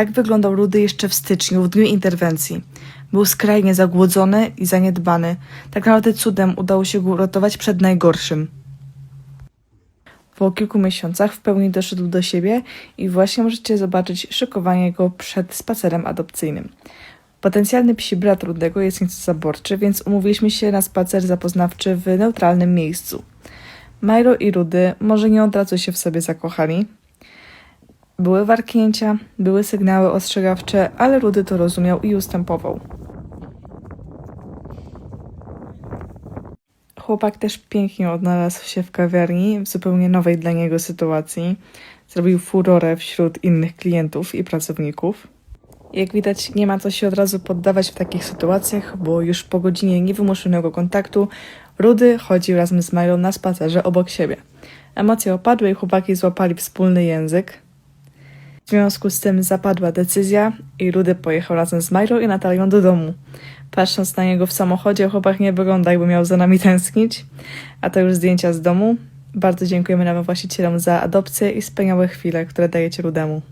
Tak wyglądał Rudy jeszcze w styczniu, w dniu interwencji. Był skrajnie zagłodzony i zaniedbany. Tak naprawdę cudem udało się go uratować przed najgorszym. Po kilku miesiącach w pełni doszedł do siebie i właśnie możecie zobaczyć szykowanie go przed spacerem adopcyjnym. Potencjalny psi brat Rudego jest nieco zaborczy, więc umówiliśmy się na spacer zapoznawczy w neutralnym miejscu. Majro i Rudy może nie od razu się w sobie zakochali. Były warknięcia, były sygnały ostrzegawcze, ale Rudy to rozumiał i ustępował. Chłopak też pięknie odnalazł się w kawiarni w zupełnie nowej dla niego sytuacji. Zrobił furorę wśród innych klientów i pracowników. Jak widać, nie ma co się od razu poddawać w takich sytuacjach, bo już po godzinie niewymuszonego kontaktu Rudy chodził razem z Mają na spacerze obok siebie. Emocje opadły i chłopaki złapali wspólny język. W związku z tym zapadła decyzja i Rudy pojechał razem z Majrą i Natalią do domu. Patrząc na niego w samochodzie, chłopak nie wygląda jakby miał za nami tęsknić. A to już zdjęcia z domu. Bardzo dziękujemy nowym właścicielom za adopcję i wspaniałe chwile, które dajecie Rudemu.